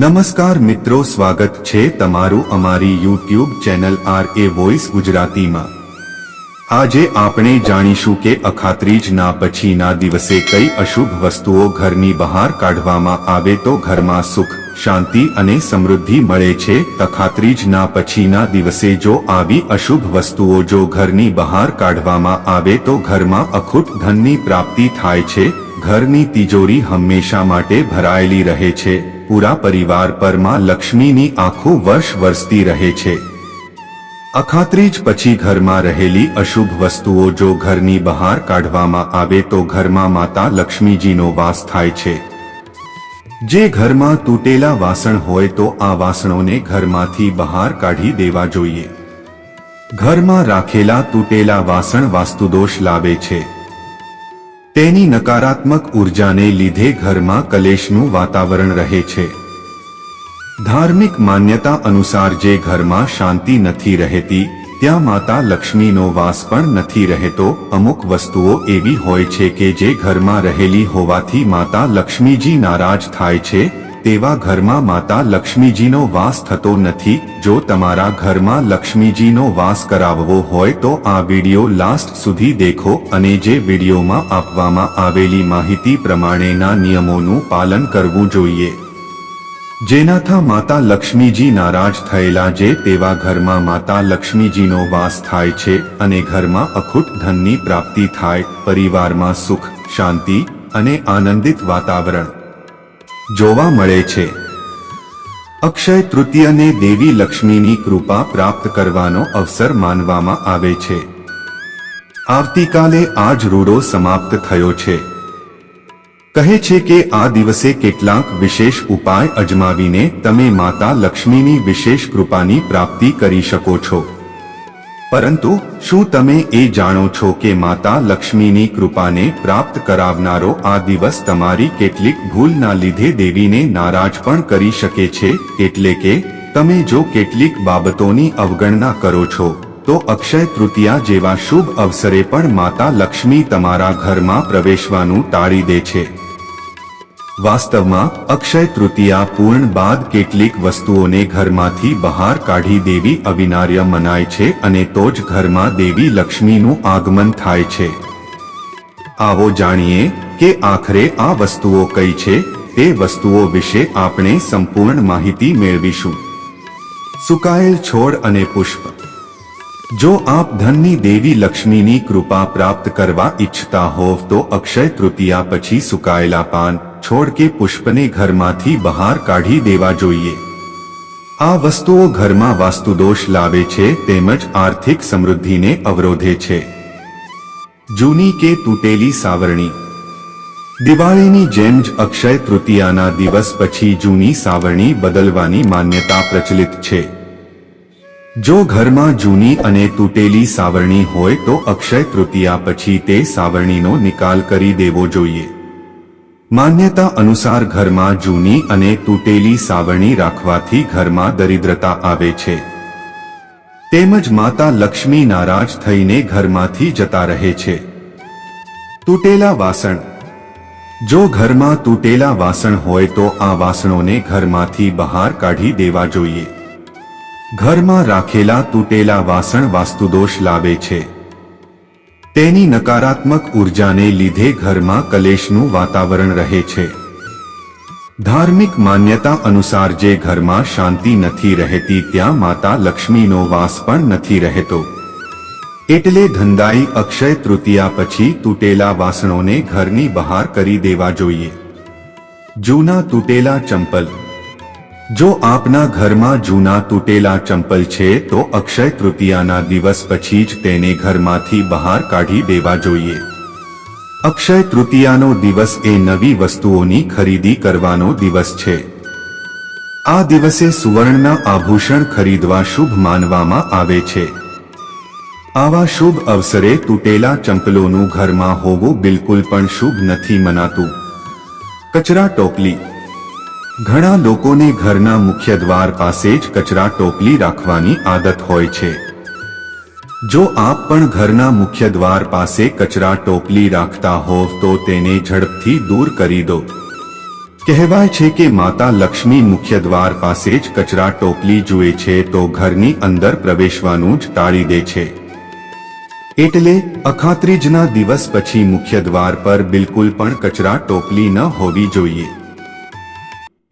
નમસ્કાર મિત્રો, સ્વાગત છે તમારું અમારી YouTube channel R A voice ગુજરાતીમાં. આજે આપણે જાણીશું કે અખાત્રીજના પછીના દિવસે કઈ અશુભ વસ્તુઓ ઘરની બહાર કાઢવામાં આવે તો ઘરમાં સુખ, શાંતિ અને સમૃદ્ધિ મળે છે. અખાત્રીજના પછીના દિવસે જો આવી અશુભ વસ્તુઓ જો ઘરની બહાર કાઢવામાં આવે તો ઘરમાં અખૂટ ધનની પ્રાપ્તિ થાય છે. ઘરની તિજોરી હંમેશા માટે ભરાયેલી રહે છે. પૂરા પરિવાર પરમાં લક્ષ્મીની આખું વર્ષ વરસતી રહે છે. અખાત્રીજ પછી ઘરમાં રહેલી અશુભ વસ્તુઓ જો ઘરની બહાર કાઢવામાં આવે તો ઘરમાં માતા લક્ષ્મીજીનો વાસ થાય છે. જે ઘરમાં તૂટેલા વાસણ હોય તો આ વાસણોને ઘરમાંથી બહાર કાઢી દેવા જોઈએ. ઘરમાં રાખેલા તૂટેલા વાસણ વાસ્તુદોષ લાવે છે. તેની નકારાત્મક ઉર્જાને લીધે ઘરમાં કલેશનું વાતાવરણ રહે છે. ધાર્મિક માન્યતા અનુસાર જે ઘરમાં શાંતિ નથી રહેતી, ત્યાં માતા લક્ષ્મીનો વાસ પણ નથી રહેતો. અમુક વસ્તુઓ એવી હોય છે કે જે ઘરમાં રહેલી હોવાથી માતા લક્ષ્મીજી નારાજ થાય છે તેવા ઘરમાં માતા લક્ષ્મીજીનો વાસ થતો નથી. જો તમારા ઘરમાં લક્ષ્મીજીનો વાસ કરાવવો હોય તો આ વિડિયો લાસ્ટ સુધી દેખો અને જે વિડિયોમાં આપવામાં આવેલી માહિતી પ્રમાણેના નિયમોનું પાલન કરવું જોઈએ. જેનાથા માતા લક્ષ્મીજી નારાજ થયેલા જે તેવા ઘરમાં માતા લક્ષ્મીજીનો વાસ થાય છે અને ઘરમાં અખૂટ ધનની પ્રાપ્તિ થાય, પરિવારમાં સુખ, શાંતિ અને આનંદિત વાતાવરણ. જોવા મળે છે. અક્ષય તૃતીયને દેવી લક્ષ્મીની કૃપા પ્રાપ્ત કરવાનો અવસર માનવામાં આવે છે. આવતીકાલે આ જ રૂડો સમાપ્ત થયો છે. કહે છે કે આ દિવસે કેટલાક વિશેષ ઉપાય અજમાવીને તમે માતા લક્ષ્મીની વિશેષ કૃપાની પ્રાપ્તિ કરી શકો છો. પરંતુ શું તમે એ જાણો છો કે માતા લક્ષ્મીની કૃપાને પ્રાપ્ત કરાવનારો આ દિવસ તમારી કેટલીક ભૂલના લીધે દેવીને નારાજ પણ કરી શકે છે? એટલે કે, તમે જો કેટલીક બાબતોની અવગણના કરો છો, તો અક્ષય તૃતીયા જેવા શુભ અવસરે પણ માતા લક્ષ્મી તમારા ઘરમાં પ્રવેશવાનું ટાળી દે છે. વાસ્તવમાં અક્ષય તૃતીયા પૂર્ણ બાદ કેટલીક વસ્તુઓને ઘરમાંથી બહાર કાઢી દેવી અવિનાર્ય મનાય છે અને તો જ ઘરમાં દેવી લક્ષ્મીનું આગમન થાય છે. આવો જાણીએ કે આખરે આ વસ્તુઓ કઈ છે, તે વસ્તુઓ વિશે આપણે સંપૂર્ણ માહિતી મેળવીશું. સુકાયેલ છોડ અને પુષ્પ. જો આપ ધનની દેવી લક્ષ્મીની કૃપા પ્રાપ્ત કરવા ઈચ્છતા હોવ તો અક્ષય તૃતીયા પછી સુકાયેલા પાન છોડ કે પુષ્પને ઘરમાંથી બહાર કાઢી દેવા જોઈએ. આ વસ્તુઓ ઘરમાં વાસ્તુદોષ લાવે છે તેમજ આર્થિક સમૃદ્ધિને અવરોધે છે. જૂની કે તૂટેલી સાવરણી. દિવાળીની જેમ જ અક્ષય તૃતીયાના દિવસ પછી જૂની સાવરણી બદલવાની માન્યતા પ્રચલિત છે. જો ઘરમાં જૂની અને તૂટેલી સાવરણી હોય તો અક્ષય તૃતીયા પછી તે સાવરણીનો નિકાલ કરી દેવો જોઈએ. માન્યતા અનુસાર ઘરમાં જૂની અને તૂટેલી સાવરણી રાખવાથી ઘરમાં દરિદ્રતા આવે છે. તેમજ માતા લક્ષ્મી નારાજ થઈને ઘરમાંથી જતા રહે છે. તૂટેલા વાસણ. જો ઘરમાં તૂટેલા વાસણ હોય તો આ વાસણોને ઘરમાંથી બહાર કાઢી દેવા જોઈએ. ઘરમાં રાખેલા તૂટેલા વાસણ વાસ્તુદોષ લાવે છે. તેની નકારાત્મક ઉર્જાને લીધે ઘરમાં કલેશનું વાતાવરણ રહે છે. ધાર્મિક માન્યતા અનુસાર જે ઘરમાં શાંતિ નથી રહેતી ત્યાં માતા લક્ષ્મીનો વાસ પણ નથી રહેતો. એટલે ધંધાઈ અક્ષય તૃતીયા પછી તૂટેલા વાસણોને ઘરની બહાર કરી દેવા જોઈએ. જૂના તૂટેલા ચંપલ જો આપના ઘરમાં જૂના તૂટેલા ચંપલ છે, તો અક્ષય તૃતીયાના દિવસ પછી જ તેને ઘરમાંથી બહાર કાઢી દેવા જોઈએ. અક્ષય તૃતીયાનો દિવસ એ નવી વસ્તુઓની ખરીદી કરવાનો દિવસ છે. આ દિવસે સુવર્ણના આભૂષણ ખરીદવા શુભ માનવામાં આવે છે. આવા શુભ અવસરે તૂટેલા ચંપલોનું ઘરમાં હોવું બિલકુલ પણ શુભ નથી મનાતું. કચરા ટોપલી ઘણા લોકોને ઘરના મુખ્ય દ્વાર પાસે જ કચરા ટોપલી રાખવાની આદત હોય છે. જો આપ પણ ઘરના મુખ્ય દ્વાર પાસે કચરા ટોપલી રાખતા હોવ તો તેને ઝડપથી દૂર કરી દો. કહેવાય છે કે માતા લક્ષ્મી મુખ્ય દ્વાર પાસે જ કચરા ટોપલી જુએ છે તો ઘરની અંદર પ્રવેશવાનું જ ટાળી દે છે. એટલે અખાત્રીજના દિવસ પછી મુખ્ય દ્વાર પર બિલકુલ પણ કચરા ટોપલી ન હોવી જોઈએ.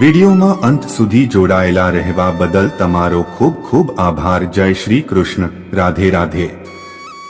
વિડીયોમાં અંત સુધી જોડાયેલા રહેવા બદલ તમારો ખૂબ ખૂબ આભાર. જય શ્રી કૃષ્ણ. રાધે રાધે.